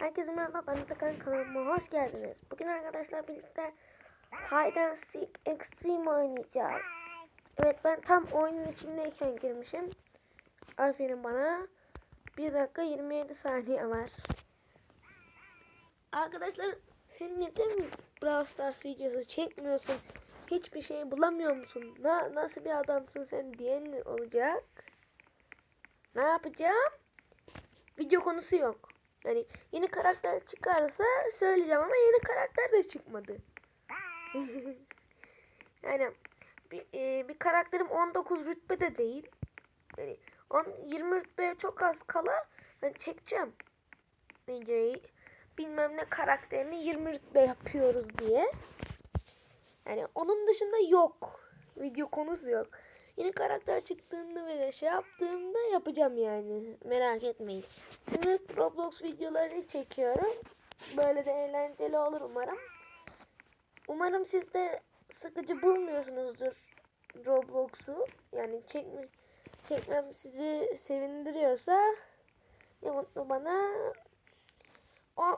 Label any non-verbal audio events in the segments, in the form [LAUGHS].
Herkese merhaba ben Atakan kanalıma hoş geldiniz. Bugün arkadaşlar birlikte Hide and Seek Extreme oynayacağız. Evet ben tam oyunun içindeyken girmişim. Aferin bana. 1 dakika 27 saniye var. Arkadaşlar sen neden Brawl Stars videosu çekmiyorsun? Hiçbir şey bulamıyor musun? Na, nasıl bir adamsın sen diyen olacak. Ne yapacağım? Video konusu yok. Yani yeni karakter çıkarsa söyleyeceğim ama yeni karakter de çıkmadı. [LAUGHS] yani bir, e, bir karakterim 19 rütbe de değil. Yani 10, 20 rütbeye çok az kala ben çekeceğim videoyu. Bilmem ne karakterini 20 rütbe yapıyoruz diye. Yani onun dışında yok. Video konusu yok. Yeni karakter çıktığında ve şey yaptığımda yapacağım yani. Merak etmeyin. Şimdi Roblox videoları çekiyorum. Böyle de eğlenceli olur umarım. Umarım siz de sıkıcı bulmuyorsunuzdur Roblox'u. Yani çekme, çekmem sizi sevindiriyorsa ne mutlu bana.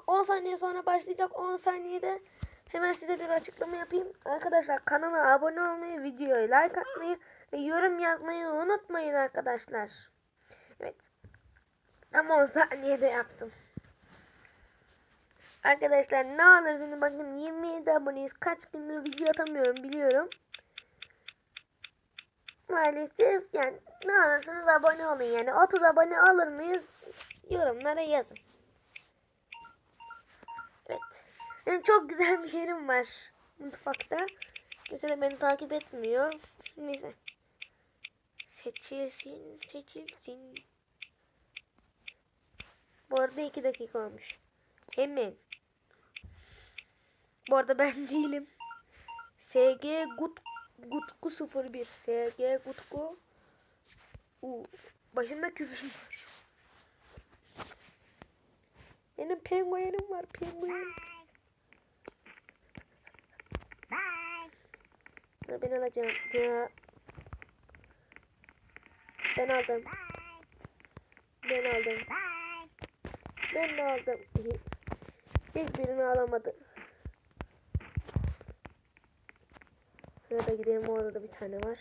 10 saniye sonra başlayacak. 10 saniyede hemen size bir açıklama yapayım. Arkadaşlar kanala abone olmayı, videoya like atmayı ve yorum yazmayı unutmayın arkadaşlar. Evet. Tam 10 saniyede yaptım. Arkadaşlar ne olur şimdi bakın 27 aboneyiz. Kaç gündür video atamıyorum biliyorum. Maalesef yani ne olursunuz abone olun yani. 30 abone alır mıyız? Yorumlara yazın. Evet. Benim çok güzel bir yerim var. Mutfakta. Kimse de beni takip etmiyor. Neyse. Seçilsin, seçilsin. Bu arada 2 dakika olmuş. Hemen. Bu arada ben [LAUGHS] değilim. SG Gut Gutku 01 SG Gutku U Başında küfür var. Benim penguenim var penguen. Ha, ben alacağım. Ya. Ben aldım. Ben aldım. Ben de aldım. Hiçbirini alamadı. Şurada gidelim orada da bir tane var.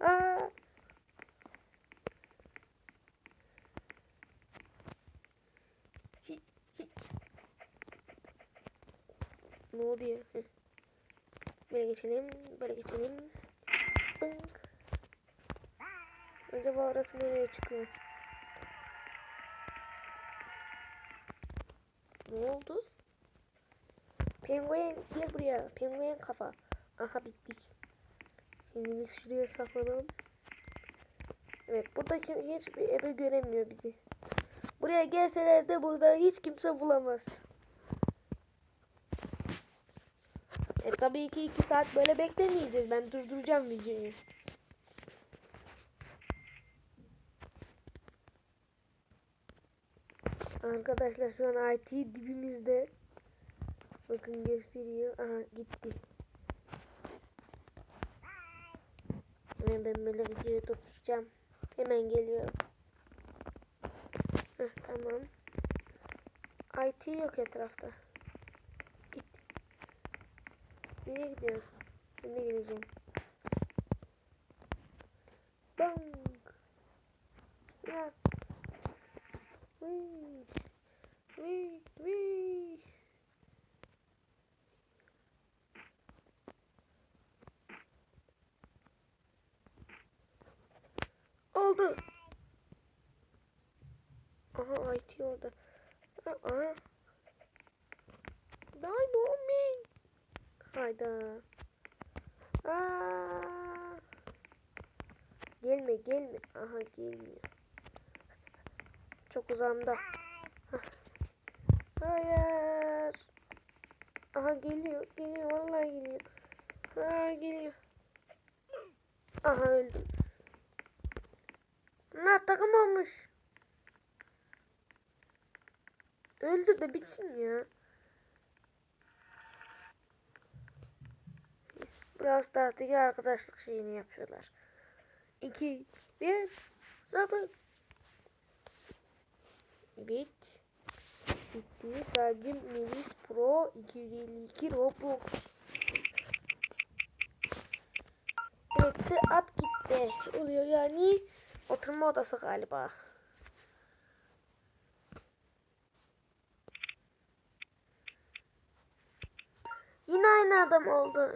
Aa! Ne oluyor? Böyle geçelim, böyle geçelim. Bınk. Acaba orası nereye çıkıyor? Ne oldu? Penguen gel buraya. Penguen kafa. Aha bittik. Şimdi şuraya saklanalım. Evet burada kim, hiçbir ebe göremiyor bizi. Buraya gelseler de burada hiç kimse bulamaz. E tabii ki iki saat böyle beklemeyeceğiz. Ben durduracağım videoyu. Arkadaşlar şu an IT dibimizde. Bakın gösteriyor. Aha gitti. Hemen ben böyle videoyu tutacağım. Hemen geliyorum. Heh, tamam. IT yok etrafta. Git. Nereye gidiyorsun? Ben de geleceğim. Bang. Ya. Wee. Wee. Wee. Oldu. Aha IT orada. Aha. Dynamite. Hayda. Aa. Gelme gelme. Aha gelmiyor. Çok uzamda. Hayır. Aha geliyor. Geliyor. Vallahi geliyor. Ha geliyor. Aha öldüm. Bunlar takım olmuş. Öldü de bitsin ya. Biraz Stars'taki arkadaşlık şeyini yapıyorlar. 2, 1, 0. Evet. gitti. Sadece Melis Pro 252 Robux. Evet at gitti. Oluyor yani. Oturma odası galiba. Aynı adam oldu.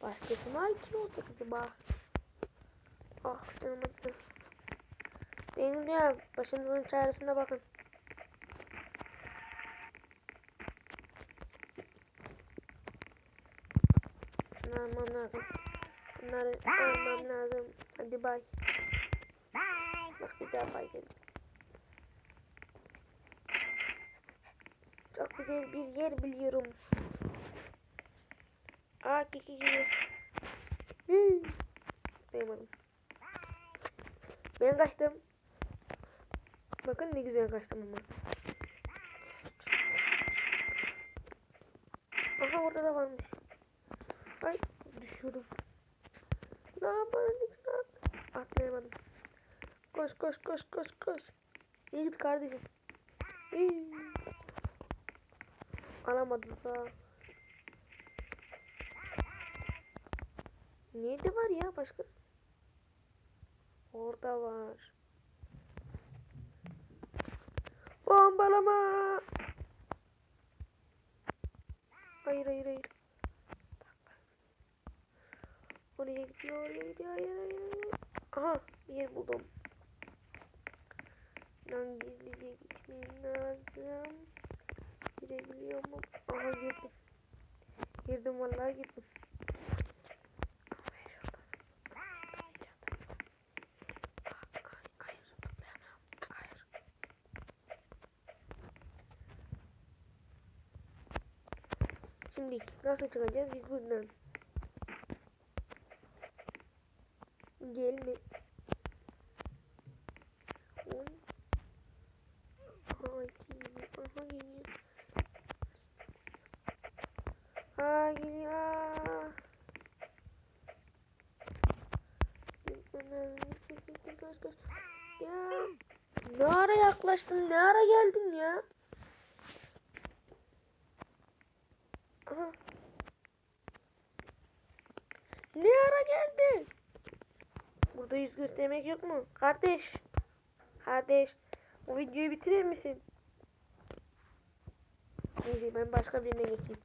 Başkası mı IT olacak acaba? Ah canım acıdı. Benim diyorum başınızın çaresine bakın. Şunu almam lazım. Bunları almam lazım. Hadi bay. Bak bir daha bay geldi. Çok güzel bir yer biliyorum. Aa kiki. Hii. Duyamadım. Ben kaçtım. Bakın ne güzel kaçtım ama. Aha orada da varmış. Ay düşüyordum. Ne yapalım? Atlayamadım. Koş koş koş koş koş. İyi git kardeşim. İyi. Alamadım sağ. Nerede var ya başka? Orada var. Bombalama. Hayır hayır hayır. Oraya gidiyor, oraya gidiyor. Hayır hayır. Aha yer buldum. Lan gizlice gitmem lazım. Girebiliyor mu? Aha girdim. Girdim vallahi girdim. Şimdi nasıl çıkacağız biz buradan? Gelme. On. Aha geliyor. Aha geliyor. Aa geliyor. Aa. Koş, koş. Ya ne ara yaklaştın? Ne ara geldin ya? Aha. Ne ara geldin? Burada yüz göstermek yok mu? Kardeş. Kardeş. Bu videoyu bitirir misin? Neyse ben başka birine geçeyim.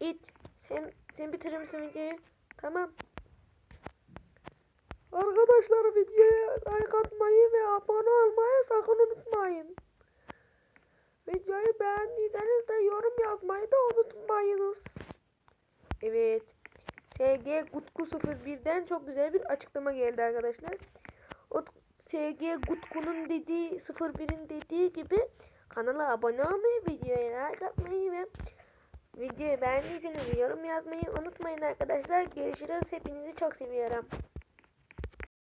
İt. Sen, sen bitirir misin videoyu? Tamam. Arkadaşlar videoya like atmayı ve abone olmayı sakın unutmayın. Videoyu beğendiyseniz de yorum yazmayı da unutmayınız. Evet. SG Gutku 01'den çok güzel bir açıklama geldi arkadaşlar. O SG Gutku'nun dediği 01'in dediği gibi kanala abone olmayı, videoya like atmayı ve videoyu beğendiyseniz yorum yazmayı unutmayın arkadaşlar. Görüşürüz. Hepinizi çok seviyorum.